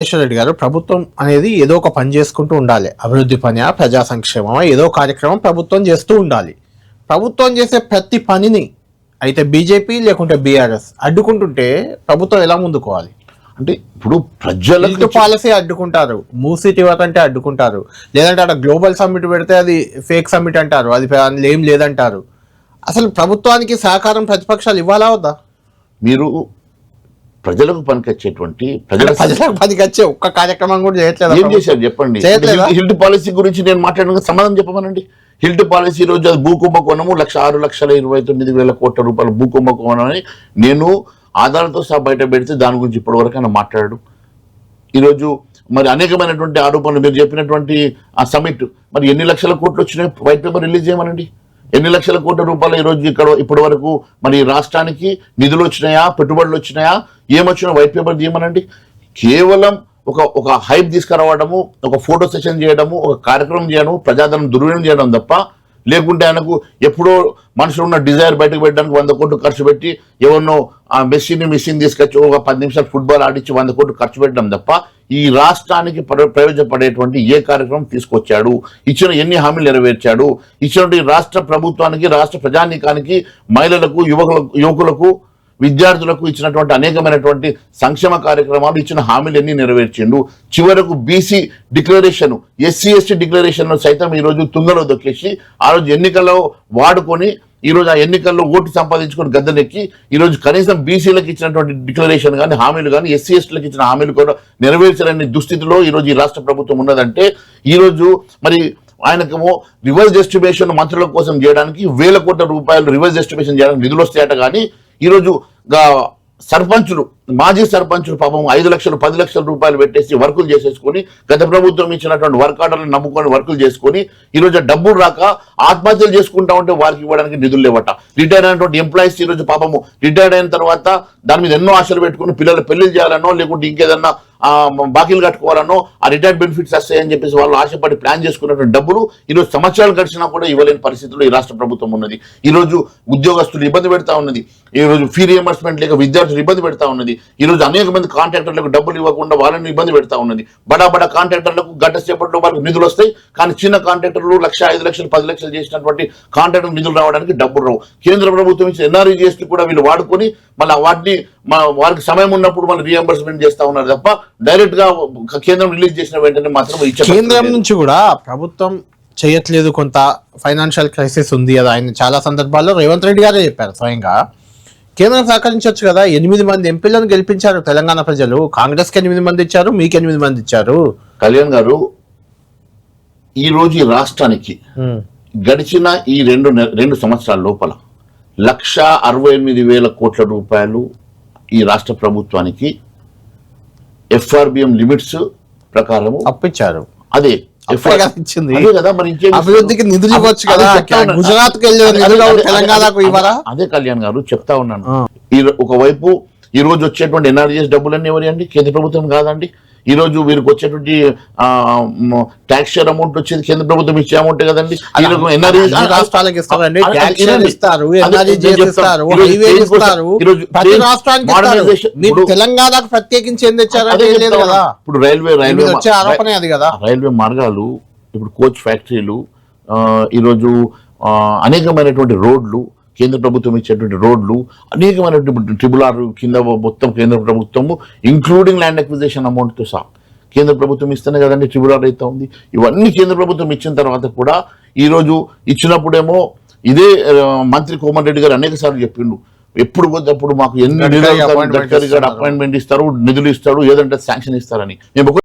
రెడ్డి గారు ప్రభుత్వం అనేది ఏదో ఒక పని చేసుకుంటూ ఉండాలి. అభివృద్ధి పని ప్రజా సంక్షేమమా ఏదో కార్యక్రమం ప్రభుత్వం చేస్తూ ఉండాలి. ప్రభుత్వం చేసే ప్రతి పనిని అయితే బీజేపీ లేకుంటే బీఆర్ఎస్ అడ్డుకుంటుంటే ప్రభుత్వం ఎలా ముందుకోవాలి? అంటే ఇప్పుడు ప్రజలకు పాలసీ అడ్డుకుంటారు. మూసీ టివర్ అంటే అడ్డుకుంటారు. లేదంటే అక్కడ గ్లోబల్ సమ్మిట్ పెడితే అది ఫేక్ సమ్మిట్ అంటారు. అది ఏం లేదంటారు. అసలు ప్రభుత్వానికి సహకారం ప్రతిపక్షాలు ఇవ్వాలా వద్దా? మీరు ప్రజలకు పనికొచ్చేటువంటి ప్రజల ప్రజలకు పనికి వచ్చే ఒక్క కార్యక్రమం కూడా చేయట్లేదు ఏం చేశారు చెప్పండి? హిల్ట్- పాలసీ గురించి నేను మాట్లాడిన సమాధానం చెప్పమనండి. హిల్ట్ పాలసీ రోజు అది భూకుంభకోణము లక్ష ఆరు లక్షల ఇరవై తొమ్మిది వేల కోట్ల రూపాయల భూకుంభకోణం అని నేను ఆధారాలతో సహా బయట పెడితే దాని గురించి ఇప్పటివరకు ఆయన మాట్లాడాడు. ఈరోజు మరి అనేకమైనటువంటి ఆరోపణలు మీరు చెప్పినటువంటి ఆ సమిట్ మరి ఎన్ని లక్షల కోట్లు వచ్చినాయి వైట్ పేపర్ రిలీజ్ చేయమనండి. ఎన్ని లక్షల కోట్ల రూపాయలు ఈరోజు ఇక్కడ ఇప్పటి వరకు మరి రాష్ట్రానికి నిధులు వచ్చినాయా? పెట్టుబడులు వచ్చినాయా? ఏమొచ్చినా వైట్ పేపర్ తీయమనండి. కేవలం ఒక ఒక హైప్ తీసుకురావడము ఒక ఫోటో సెషన్ చేయడము ఒక కార్యక్రమం చేయడము ప్రజాదరణ దుర్వినియోగం చేయడం తప్ప లేకుంటే ఆయనకు ఎప్పుడో మనుషులు ఉన్న డిజైర్ బయటకు పెట్టడానికి వంద కోట్లు ఖర్చు పెట్టి ఎవరినో ఆ మెస్సీని మిస్సీని తీసుకొచ్చి ఒక పది నిమిషాలు ఫుట్బాల్ ఆడించి వంద కోట్లు ఖర్చు పెట్టడం తప్ప ఈ రాష్ట్రానికి ప్రయోజనపడేటువంటి ఏ కార్యక్రమం తీసుకొచ్చాడు? ఇచ్చిన ఎన్ని హామీలు నెరవేర్చాడు? ఇచ్చినటువంటి రాష్ట్ర ప్రభుత్వానికి రాష్ట్ర ప్రజానీకానికి మహిళలకు యువకులకు యువకులకు విద్యార్థులకు ఇచ్చినటువంటి అనేకమైనటువంటి సంక్షేమ కార్యక్రమాలు ఇచ్చిన హామీలు నెరవేర్చిండు. చివరకు BC declaration SC ST declaration సైతం ఈరోజు తుంగలో దొక్కేసి ఆ రోజు ఎన్నికల్లో వాడుకొని ఈరోజు ఆ ఎన్నికల్లో ఓటు సంపాదించుకొని గద్దెనెక్కి ఈరోజు కనీసం బీసీలకు ఇచ్చినటువంటి డిక్లరేషన్ కానీ హామీలు కానీ ఎస్సీ ఎస్టీలకు ఇచ్చిన హామీలు కూడా నెరవేర్చలేని దుస్థితిలో ఈ రోజు ఈ రాష్ట్ర ప్రభుత్వం ఉన్నదంటే ఈరోజు మరి ఆయనకేమో రివర్స్ డిస్ట్రిబ్యూషన్ మంత్రుల కోసం చేయడానికి వేల కోట్ల రూపాయలు రివర్స్ డిస్ట్రిబ్యూషన్ చేయడానికి నిధులు వస్తాయట కానీ ఈరోజు సర్పంచులు మాజీ సర్పంచులు పాపం ఐదు లక్షలు పది లక్షల రూపాయలు పెట్టేసి వర్కులు చేసేసుకొని గత ప్రభుత్వం ఇచ్చినటువంటి వర్క్ ఆర్డర్లు నమ్ముకొని వర్కులు చేసుకొని ఈరోజు డబ్బులు రాక ఆత్మహత్యలు చేసుకుంటా ఉంటే వారికి ఇవ్వడానికి నిధులు లేవట. రిటైర్ అయినటువంటి ఎంప్లాయీస్ ఈరోజు పాపము రిటైర్డ్ అయిన తర్వాత దాని మీద ఎన్నో ఆశలు పెట్టుకుని పిల్లలు పెళ్ళి చేయాలనో లేకుంటే ఇంకేదన్నా బాకీలు కట్టుకోవాలనో ఆ రిటైర్డ్ బెనిఫిట్స్ వస్తాయని చెప్పేసి వాళ్ళు ఆశపడి ప్లాన్ చేసుకున్నటువంటి డబ్బులు ఈరోజు సంవత్సరాలు గడిచినా కూడా ఇవ్వలేని పరిస్థితుల్లో ఈ రాష్ట్ర ప్రభుత్వం ఉన్నది. ఈరోజు ఉద్యోగస్తులు ఇబ్బంది పెడతా ఉన్నది. ఈ రోజు ఫీ రియంబర్స్మెంట్ లేక విద్యార్థులు ఇబ్బంది పెడతా ఉన్నది. ఈ రోజు అనేక మంది కాంట్రాక్టర్లకు డబ్బులు ఇవ్వకుండా వాళ్ళని ఇబ్బంది పెడతా ఉన్నది. బడా బడా కాంట్రాక్టర్లకు గంట సేపట్లో వాళ్ళకి నిధులు వస్తాయి. కానీ చిన్న కాంట్రాక్టర్లు లక్ష ఐదు లక్షలు పది లక్షలు చేసినటువంటి కాంట్రాక్టర్ నిధులు రావడానికి డబ్బులు రావు. కేంద్ర ప్రభుత్వం ఇచ్చిన ఎన్ఆర్ఈ జిఎస్టీ కూడా వీళ్ళు వాడుకొని మళ్ళీ వాటిని మా వారికి సమయం ఉన్నప్పుడు మళ్ళీ రియంబర్స్మెంట్ చేస్తా ఉన్నారు తప్ప డైరెక్ట్గా కేంద్రం రిలీజ్ చేసిన వెంటనే మాత్రం కేంద్రం నుంచి కూడా ప్రభుత్వం చేయట్లేదు కొంత ఫైనాన్షియల్ క్రైసిస్ ఉంది కదా ఆయన చాలా సందర్భాల్లో రేవంత్ రెడ్డి గారే చెప్పారు స్వయంగా. కేంద్రం సహకరించవచ్చు కదా ఎనిమిది మంది ఎంపీలను గెలిపించారు తెలంగాణ ప్రజలు. కాంగ్రెస్కి ఎనిమిది మంది ఇచ్చారు మీకు ఎనిమిది మంది ఇచ్చారు. కళ్యాణ్ గారు ఈ రోజు ఈ రాష్ట్రానికి. గడిచిన ఈ రెండు రెండు సంవత్సరాల లోపల లక్ష అరవై ఎనిమిది వేల కోట్ల రూపాయలు ఈ రాష్ట్ర ప్రభుత్వానికి ఎఫ్ఆర్బిఎం లిమిట్స్ ప్రకారము అప్పిచ్చారు అదే అభివృద్ధికి నిధులు ఇవ్వచ్చు కదా అదే. గుజరాత్ తెలంగాణకు ఇవ్వరా? కళ్యాణ్ గారు చెప్తా ఉన్నాను. ఈ ఒకవైపు ఈ రోజు వచ్చేటువంటి ఎన్ఆర్జీఎస్ డబ్బులన్నీ ఎవరి అండి కేంద్ర ప్రభుత్వం కాదండి. ఈ రోజు వీరికి వచ్చేటువంటి ట్యాక్స్ షేర్ అమౌంట్ వచ్చేది కేంద్ర ప్రభుత్వం ఇచ్చే అమౌంట్ కదండి? రాష్ట్రాలకు. ఇస్తారు ఈరోజు ఈరోజు తెలంగాణకు ప్రత్యేకించి ఏం. ఇప్పుడు రైల్వే రైల్వే వచ్చే ఆరోపణే అది కదా. రైల్వే మార్గాలు ఇప్పుడు కోచ్ ఫ్యాక్టరీలు ఈరోజు అనేకమైనటువంటి రోడ్లు కేంద్ర ప్రభుత్వం ఇచ్చేటువంటి రోడ్లు అనేకమైనటువంటి ట్రిబుల్ ఆర్ కింద మొత్తం కేంద్ర ప్రభుత్వము ఇంక్లూడింగ్ ల్యాండ్ అక్విజిషన్ అమౌంట్తో సహా. కేంద్ర ప్రభుత్వం ఇస్తేనే కదండి ట్రిబుల్ ఆర్ అయితే ఉంది. ఇవన్నీ కేంద్ర ప్రభుత్వం ఇచ్చిన తర్వాత కూడా ఈరోజు ఇచ్చినప్పుడేమో ఇదే మంత్రి కోమన్ రెడ్డి గారు అనేక సార్లు చెప్పిండు. ఎప్పుడు పోతే అప్పుడు మాకు ఎన్ని గడ్కరీ గారు. అపాయింట్మెంట్ ఇస్తారు నిధులు ఇస్తాడు ఏదంటే శాంక్షన్ ఇస్తారని. మేము